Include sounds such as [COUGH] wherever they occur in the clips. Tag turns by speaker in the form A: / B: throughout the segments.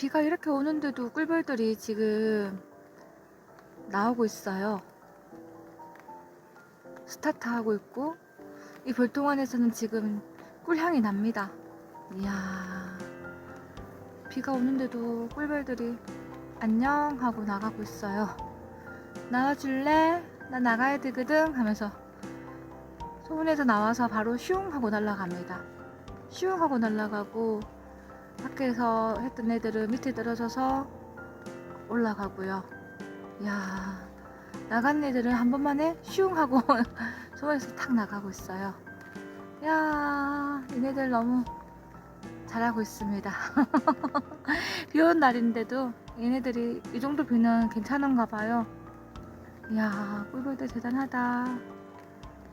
A: 비가 이렇게 오는데도 꿀벌들이 지금 나오고 있어요. 스타트 하고 있고 이 별동안에서는 지금 꿀향이 납니다. 이야 비가 오는데도 꿀벌들이 안녕 하고 나가고 있어요. 나와줄래? 나 나가야 되거든 하면서 소문에서 나와서 바로 슝 하고 날아갑니다. 슝 하고 날아가고 밖에서 했던 애들은 밑에 떨어져서 올라가고요. 이야 나간 애들은 한 번만에 슝 하고 [LAUGHS] 소문에서 탁 나가고 있어요. 야 얘네들 너무 잘하고 있습니다. [LAUGHS] 비 오는 날인데도 얘네들이 이 정도 비는 괜찮은가 봐요. 이야 꿀벌들 대단하다.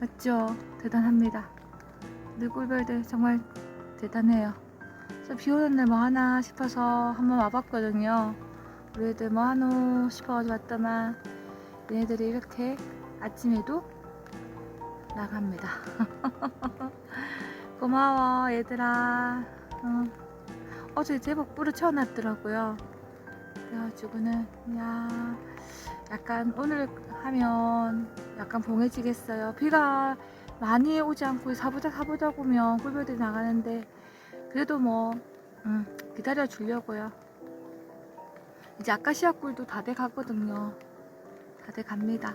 A: 맞죠? 대단합니다. 늘 꿀벌들 정말 대단해요. 그래서 비 오는 날 뭐 하나 싶어서 한번 와봤거든요. 우리 애들 뭐 하노 싶어가지고 왔더만 얘네들이 이렇게 아침에도 나갑니다. [LAUGHS] 고마워 얘들아. 어. 어제 제법 뿌려 채워놨더라고요. 그래가지고는 야 약간 오늘 하면 약간 봉해지겠어요. 비가 많이 오지 않고 사보자 사보자 보면 꿀벌들이 나가는데 그래도 뭐 음, 기다려 주려고요. 이제 아카시아 꿀도 다 돼 가거든요. 다 돼 갑니다.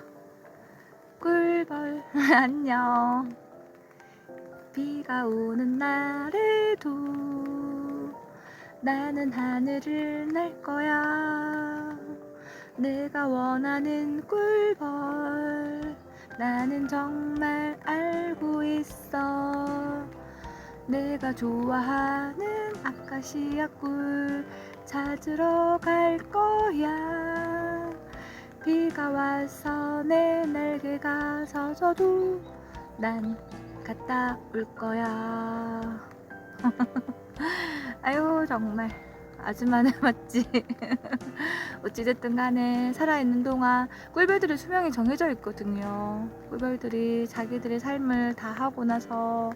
A: 꿀벌 [LAUGHS] 안녕. 비가 오는 날에도 나는 하늘을 날 거야. 내가 원하는 꿀벌 나는 정말 알고 있어. 내가 좋아하는 아카시아 꿀 찾으러 갈 거야. 비가 와서 내 날개가 젖어도 난 갔다 올 거야. [LAUGHS] 아유 정말 아줌마는 [LAUGHS] 맞지. [LAUGHS] 어찌됐든 간에 살아있는 동안 꿀벌들의 수명이 정해져 있거든요. 꿀벌들이 자기들의 삶을 다 하고 나서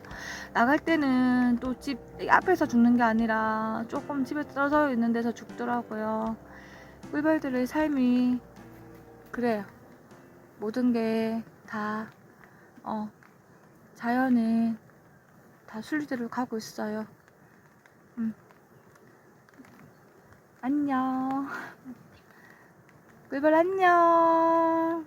A: 나갈 때는 또 집 앞에서 죽는 게 아니라 조금 집에 떨어져 있는 데서 죽더라고요. 꿀벌들의 삶이 그래요. 모든 게다 어, 자연은 다 순리대로 가고 있어요. 음. 안녕. [LAUGHS] 꿀벌 안녕.